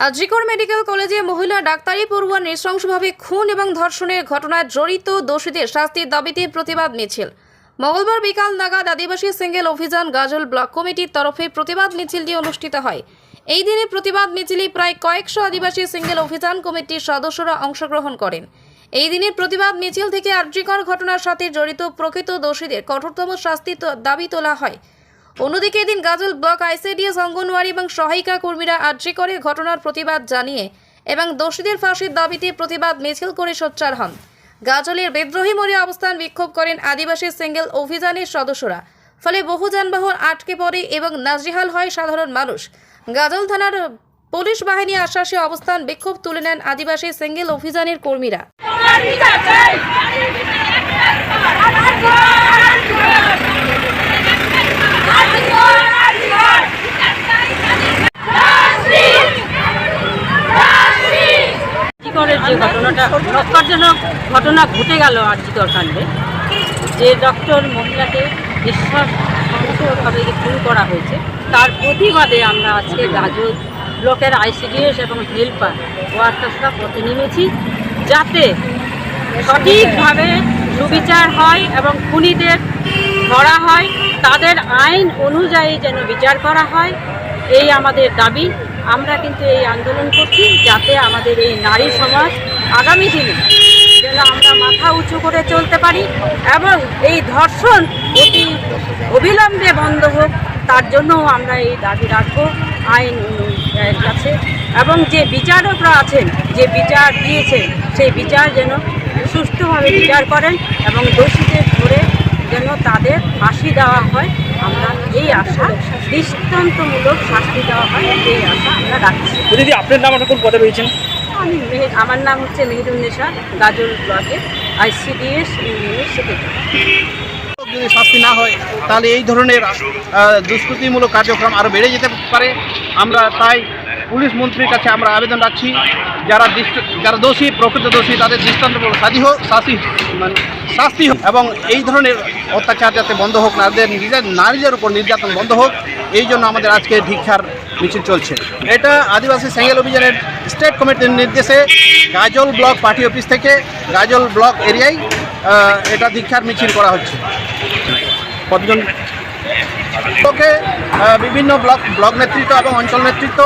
আজিকর medical কলেজে মহিলা ডাক্তারি পড়ুয়া নৃশংসভাবে খুন এবং ধর্ষণের ঘটনায় জড়িত দোষীদের শাস্তির দাবিতে প্রতিবাদ মিছিল। মঙ্গলবার বিকাল নাগাদ আদিবাসী সিঙ্গেল অভিযান গাজল ব্লক কমিটির তরফে প্রতিবাদ মিছিলটি অনুষ্ঠিত হয়। এই দিনে প্রতিবাদ মিছিলে প্রায় কয়েকশো আদিবাসী সিঙ্গেল অভিযান কমিটির সদস্যরা অংশগ্রহণ করেন। এই দিনের প্রতিবাদ মিছিল থেকে আর্যিকর ঘটনার সাথে জড়িত প্রকৃত দোষীদের কঠোরতম শাস্তি তো- দাবি তোলা হয়। অন্যদিকে এদিন গাজল ব্লক আইসিডিএস, অঙ্গনওয়াড়ি এবং সহায়িকা কর্মীরা আর্জি করে ঘটনার প্রতিবাদ জানিয়ে এবং দোষীদের ফাঁসির দাবিতে প্রতিবাদ মিছিল করে সোচ্চার হন। গাজলের বিদ্রোহী মোড়ে অবস্থান বিক্ষোভ করেন আদিবাসী সিঙ্গেল অভিযানের সদস্যরা। ফলে বহু যানবাহন আটকে পড়ে এবং নাজেহাল হয় সাধারণ মানুষ। গাজল থানার পুলিশ বাহিনী আশ্বাসে অবস্থান বিক্ষোভ তুলে নেন আদিবাসী সিঙ্গেল অভিযানের কর্মীরা। নক্কারজনক ঘটনা ঘটে গেল আর আরজিকর কাণ্ডে যে ডক্টর মহিলাকে বিশ্বাস সংসভাবে খুন করা হয়েছে, তার প্রতিবাদে আমরা আজকে গাজল ব্লকের আইসিডিএস এবং হেল্পার ওয়ার্কার্সরা পথে নেমেছি যাতে সঠিকভাবে সুবিচার হয় এবং খুনিদের ধরা হয়, তাদের আইন অনুযায়ী যেন বিচার করা হয়, এই আমাদের দাবি। আমরা কিন্তু এই আন্দোলন করছি যাতে আমাদের এই নারী সমাজ আগামী দিনে যেন আমরা মাথা উঁচু করে চলতে পারি এবং এই ধর্ষণ অতি অবিলম্বে বন্ধ হোক, তার জন্যও আমরা এই দাবি রাখব আইন কাছে। এবং যে বিচারকরা আছেন, যে বিচার দিয়েছেন, সেই বিচার যেন সুষ্ঠুভাবে বিচার করেন এবং দোষীদের ধরে যেন তাদের ফাঁসি দেওয়া হয়, আমরা এই আশা দৃষ্টান্তমূলক শাস্তি দেওয়া হয় এই আশা আমরা রাখছি। দিদি আপনার নাম কোন পদে রয়েছেন আমি আমার নাম হচ্ছে মেহেরুন্নেশা গাজল ব্লকের আইসিডিএস ইউনিয়নের সেক্রেটারি। যদি শাস্তি না হয় তাহলে এই ধরনের দুষ্কৃতিমূলক কার্যক্রম আরও বেড়ে যেতে পারে। আমরা তাই পুলিশ মন্ত্রীর কাছে আমরা আবেদন রাখছি যারা দৃষ্ট- যারা দোষী প্রকৃত দোষী তাদের দৃষ্টান্তমূলক শাস্তি হোক শাস্তি মানে শাস্তি হোক এবং এই ধরনের অত্যাচার যাতে বন্ধ হোক নারীদের নিজের নারীদের উপর নির্যাতন বন্ধ হোক এই জন্য আমাদের আজকে ভিক্ষার মিছিল চলছে। এটা আদিবাসী সেঙ্গেল অভিযানের স্টেট কমিটির নির্দেশে গাজল ব্লক পার্টি অফিস থেকে গাজল ব্লক এরিয়ায় এটা দীক্ষার মিছিল করা হচ্ছে। কতজন? লোকে বিভিন্ন ব্লক ব্লক নেতৃত্ব এবং অঞ্চল নেতৃত্ব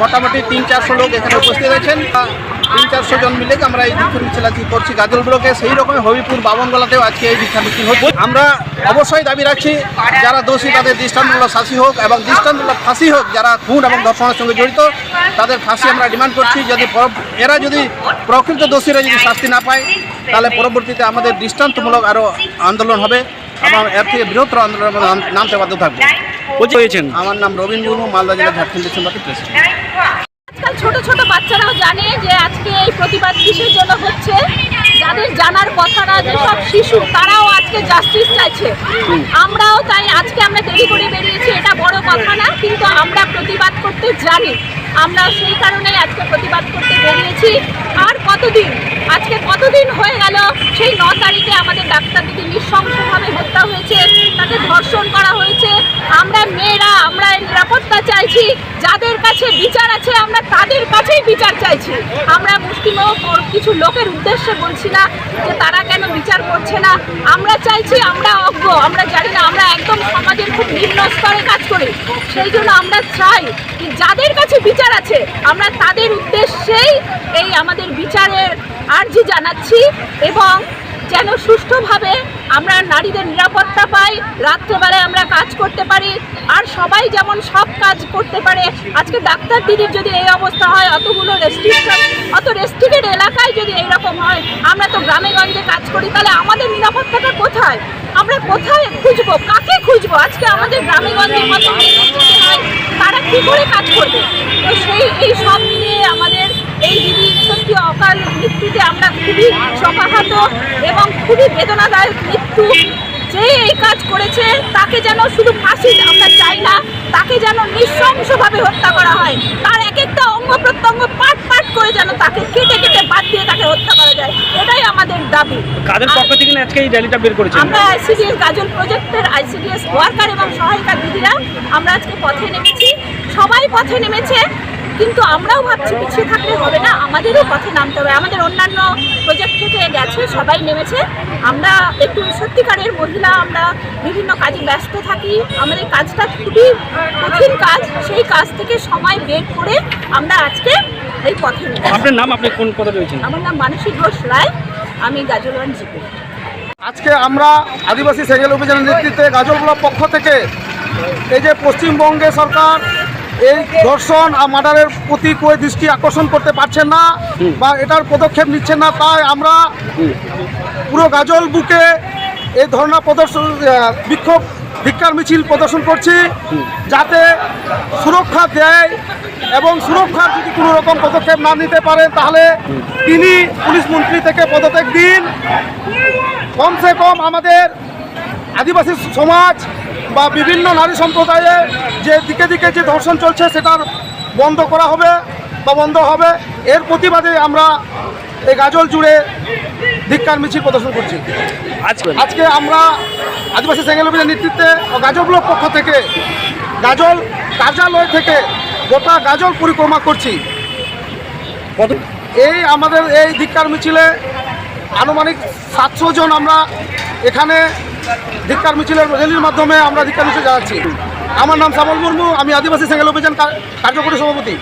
মোটামুটি তিন চারশো লোক এখানে উপস্থিত আছেন আহ, তিন চারশো জন মিলে আমরা এই দীক্ষা মিছিল আজকে করছি। গাজল ব্লকে সেই রকম হবিপুর বাবনগোলাতেও আজকে এই দীক্ষা মিছিল হচ্ছে। আমরা অবশ্যই দাবি রাখছি যারা দোষী তাদের দৃষ্টান্তমূলক শাস্তি হোক এবং দৃষ্টান্তমূলক ফাঁসি হোক যারা খুন এবং ধর্ষণের সঙ্গে জড়িত তাদের ফাঁসি আমরা ডিমান্ড করছি। যদি এরা যদি প্রকৃত দোষীরা যদি শাস্তি না পায় তাহলে পরবর্তীতে আমাদের দৃষ্টান্তমূলক আরও আন্দোলন হবে এবং এর থেকে বৃহত্তর আন্দোলনের নামতে বাধ্য থাকব। আমার নাম রবীন্দ্র মুর্মু মালদা জেলা ঝাড়খণ্ড প্রেসিডেন্ট। ছোট বাচ্চারাও জানে যে আজকে এই প্রতিবাদ কিসের জন্য হচ্ছে। যাদের জানার কথা না, যেসব শিশু, তারাও আজকে জাস্টিস চাইছে। আমরাও তাই আজকে আমরা দেরি করে বেরিয়েছি, এটা বড় কথা না, কিন্তু আমরা প্রতিবাদ করতে জানি। আমরা সেই কারণেই আজকে প্রতিবাদ করতে বেরিয়েছি। আর কতদিন আজকে কতদিন হয়ে গেল? সেই ন তারিখে আমাদের ডাক্তার দিদি নৃশংসভাবে হত্যা হয়েছে। তাকে ধর্ষণ করা হয়েছে। আমরা মেয়েরা, আমরা নিরাপত্তা চাইছি। যাদের কাছে বিচার আছে, আমরা তাদের কাছেই বিচার চাইছি। আমরা মুসলিম কিছু লোকের উদ্দেশ্যে বলছি না যে তারা কেন বিচার করছে না। আমরা চাইছি আমরা অজ্ঞ। আমরা জানি না, আমরা একদম সমাজের খুব নিম্ন স্তরে কাজ করি। সেই জন্য আমরা চাই যাদের কাছে বিচার আছে, আমরা তাদের উদ্দেশ্যেই এই আমাদের বিচারের আর্জি জানাচ্ছি এবং যেন সুষ্ঠুভাবে আমরা নারীদের নিরাপত্তা পাই, রাত্রেবেলায় আমরা কাজ করতে পারি, আর সবাই যেমন সব কাজ করতে পারে। আজকে ডাক্তার দিদির যদি এই অবস্থা হয়, অতগুলো রেস্ট্রিকশন অত রেস্ট্রিক্টেড এলাকায় যদি এইরকম হয়, আমরা তো গ্রামে গঞ্জে কাজ করি, তাহলে আমাদের নিরাপত্তাটা কোথায়? আমরা কোথায় খুঁজবো? কাকে খুঁজবো? আজকে আমাদের গ্রামে গঞ্জে তারা কী করে কাজ করবে? তো সেই, এই সব নিয়ে আমাদের এই দিদির সত্যি অকাল মৃত্যুতে আমরা খুবই শোকাহত এবং খুবই বেদনাদায়ক মৃত্যু। যে এই কাজ করেছে তাকে যেন শুধু ফাঁসি আমরা চাই না তাকে যেন নৃশংসভাবে হত্যা করা হয়। তার এক একটা অঙ্গ প্রত্যঙ্গ পাট পাট করে যেন তাকে কেটে কেটে বাদ দিয়ে তাকে হত্যা করা যায়। এটাই আমাদের দাবি। কাদের পক্ষ থেকে আজকে এই র্যালিটা বের করেছেন? আমরা আইসিডিএস গাজল প্রজেক্টের আইসিডিএস ওয়ার্কার এবং সহায়িকা দিদিরা আমরা আজকে পথে নেমেছি। সবাই পথে নেমেছে। কিন্তু আমরাও ভাবছি পিছিয়ে থাকলে হবে না আমাদেরও পথে নামতে হবে। আমাদের অন্যান্য প্রজেক্ট থেকে গেছে সবাই নেমেছে। আমরা একটু সত্যিকারের মহিলা আমরা বিভিন্ন কাজে ব্যস্ত থাকি। আমাদের কাজটা খুবই কঠিন কাজ সেই কাজ থেকে সময় বের করে আমরা আজকে এই পথে আপনার নাম আপনি কোন পদে রয়েছেন? আমার নাম মানসী ঘোষ রায় আমি গাজলওয়ান জিপি। আজকে আমরা আদিবাসী সেগেল অভিযানের নেতৃত্বে গাজল ব্লক পক্ষ থেকে এই যে পশ্চিমবঙ্গে সরকার এই ধর্ষণ আর মার্ডারের প্রতি કોઈ দৃষ্টি আকর্ষণ করতে পারছেন না বা এটার পদক্ষেপ নিচ্ছেন না তাই আমরা পুরো গাজল বুকে এই ধর্ণা প্রদর্শন বিক্ষোভ ধিক্কার মিছিল প্রদর্শন করছি যাতে সুরক্ষা দেয় এবং সুরক্ষার যদি কোনো রকম পদক্ষেপ না নিতে পারেন তাহলে তিনি পুলিশ মন্ত্রী থেকে পদত্যাগ দিন। কমসে কম আমাদের আদিবাসী সমাজ বা বিভিন্ন নারী সম্প্রদায়ে যে দিকে দিকে যে ধর্ষণ চলছে সেটার বন্ধ করা হবে বা বন্ধ হবে। এর প্রতিবাদে আমরা এই গাজল জুড়ে ধিক্কার মিছিল প্রদর্শন করছি। আজকে? আজকে আমরা আদিবাসী সেঙ্গেল নেতৃত্বে ও গাজল ব্লক পক্ষ থেকে গাজল কার্যালয় থেকে গোটা গাজল পরিক্রমা করছি। এই আমাদের এই ধিক্কার মিছিলে আনুমানিক সাতশো জন আমরা এখানে ধিক্কার মিছিলের র্যালির মাধ্যমে আমরা ধিক্কার মিছিল জানাচ্ছি। আমার নাম শ্যামল মুর্মু, আমি আদিবাসী সেঙ্গেল অভিযান কার্যকরী সভাপতি।